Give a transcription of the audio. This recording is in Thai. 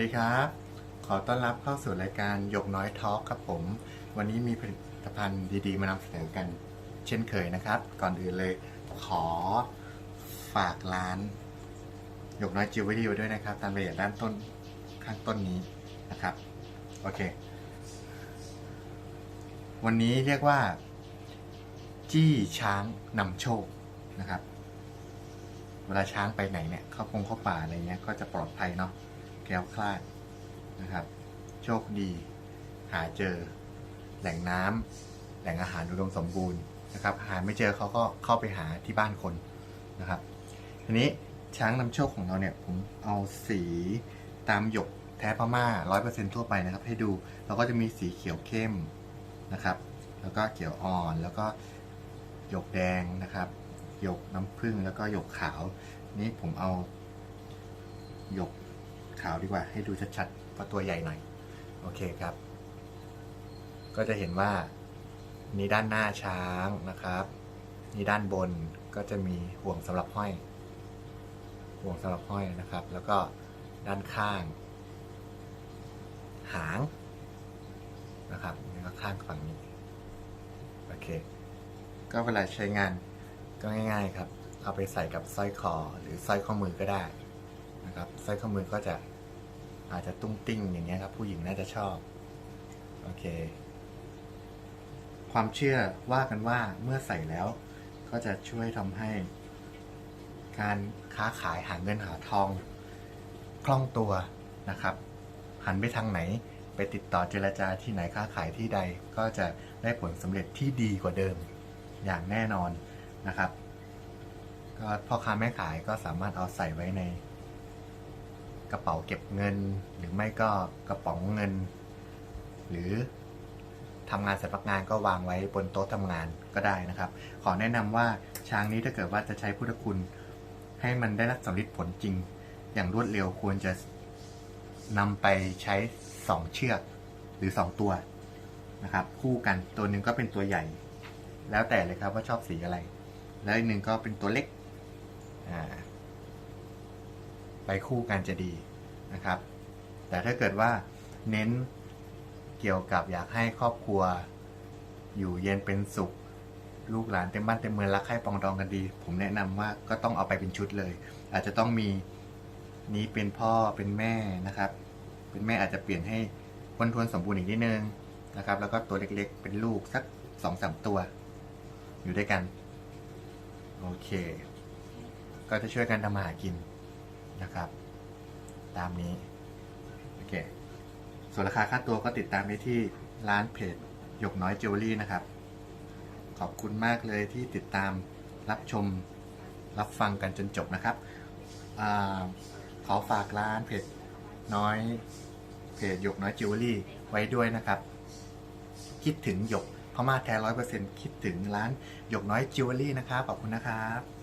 ดีครับ ขอต้อนรับเข้าสู่รายการหยกน้อยทอล์กครับผม วันนี้มีผลิตภัณฑ์ดีๆ มานำเสนอกันเช่นเคยนะครับ ก่อนอื่นเลยขอฝากร้านหยกน้อยจิวเวลรี่ไว้ด้วยนะครับ ตามรายละเอียดด้านต้นข้างต้นนี้นะครับ โอเค วันนี้เรียกว่า จี้ช้างนำโชคนะครับ เวลาช้างไปไหนเนี่ย เข้าพงเข้าป่าอะไรเงี้ย ก็จะปลอดภัยเนาะ ล้วคลาดนะครับ โชคดี หาเจอ แหล่งน้ำแหล่งอาหารอุดมสมบูรณ์นะครับ หาไม่เจอเขาก็เข้าไปหาที่บ้านคนนะครับทีนี้ช้างนำโชคของเราเนี่ยผมเอาสีตามหยกแท้พม่าร้อยเปอร์เซ็นทั่วไปนะครับ ให้ดูเราก็จะมีสีเขียวเข้มนะครับ แล้วก็เขียวอ่อนแล้วก็หยกแดงนะครับ หยกน้ำผึ้งแล้วก็หยกขาว นี่ผมเอาหยก ขาวดีกว่า ให้ดูชัดๆเพราะตัวใหญ่หน่อย โอเคครับ ก็จะเห็นว่านี่ด้านหน้าช้างนะครับนี่ด้านบนก็จะมีห่วงสำหรับห้อย ห่วงสำหรับห้อยนะครับ แล้วก็ด้านข้าง หางนะครับนี่ก็ข้างฝั่งนี้โอเค ก็เวลาใช้งานก็ง่าย ๆ ครับ เอาไปใส่กับสร้อยคอหรือสร้อยข้อมือก็ได้นะครับสร้อยข้อมือก็จะ อาจจะตุ้งติ้งอย่างเงี้ยครับ ผู้หญิงน่าจะชอบ โอเค ความเชื่อว่ากันว่าเมื่อใส่แล้ว ก็จะช่วยทำให้ การค้าขายหาเงินหาทอง คล่องตัวนะครับ หันไปทางไหน ไปติดต่อเจรจาที่ไหนค้าขายที่ใด ก็จะได้ผลสำเร็จที่ดีกว่าเดิม อย่างแน่นอนนะครับ ก็พ่อค้าแม่ขายก็สามารถเอาใส่ไว้ใน กระเป๋าเก็บเงิน หรือไม่ก็กระป๋องเงิน หรือทำงานสำนักงานก็วางไว้บนโต๊ะทำงานก็ได้นะครับ ขอแนะนำว่าช้างนี้ถ้าเกิดว่าจะใช้พุทธคุณ ให้มันได้รับสำลิดผลจริง อย่างรวดเร็วควรจะนำไปใช้สองเชือกหรือสองตัวนะครับ คู่กันตัวหนึ่งก็เป็นตัวใหญ่ แล้วแต่เลยครับว่าชอบสีอะไร แล้วอีกหนึ่งก็เป็นตัวเล็กอ่า ไปคู่กันจะดีนะครับ แต่ถ้าเกิดว่าเน้นเกี่ยวกับอยากให้ครอบครัว อยู่เย็นเป็นสุข ลูกหลานเต็มบ้านเต็มเมืองรักใคร่ปองดองกันดี ผมแนะนำว่าก็ต้องเอาไปเป็นชุดเลย อาจจะต้องมีนี้เป็นพ่อเป็นแม่นะครับ เป็นแม่อาจจะเปลี่ยนให้คนทวนสมบูรณ์อีกนิดนึงนะครับ แล้วก็ตัวเล็กๆ เป็นลูกสักสองสามตัว อยู่ด้วยกัน โอเค ก็จะช่วยกันทำมาหากิน นะครับ ตามนี้ โอเค ส่วนราคาค่าตัวก็ติดตามได้ที่ร้านเพจหยกน้อยจิวเวลรี่นะครับ ขอบคุณมากเลยที่ติดตามรับชมรับฟังกันจนจบนะครับอขอฝากร้านเพจน้อยเพจหยกน้อยจิวเวลรี่ไว้ด้วยนะครับ คิดถึงหยกพม่าแท้ร้อยเปอร์เซ็นต์คิดถึงร้านหยกน้อยจิวเวลรี่นะครับ ขอบคุณนะครับ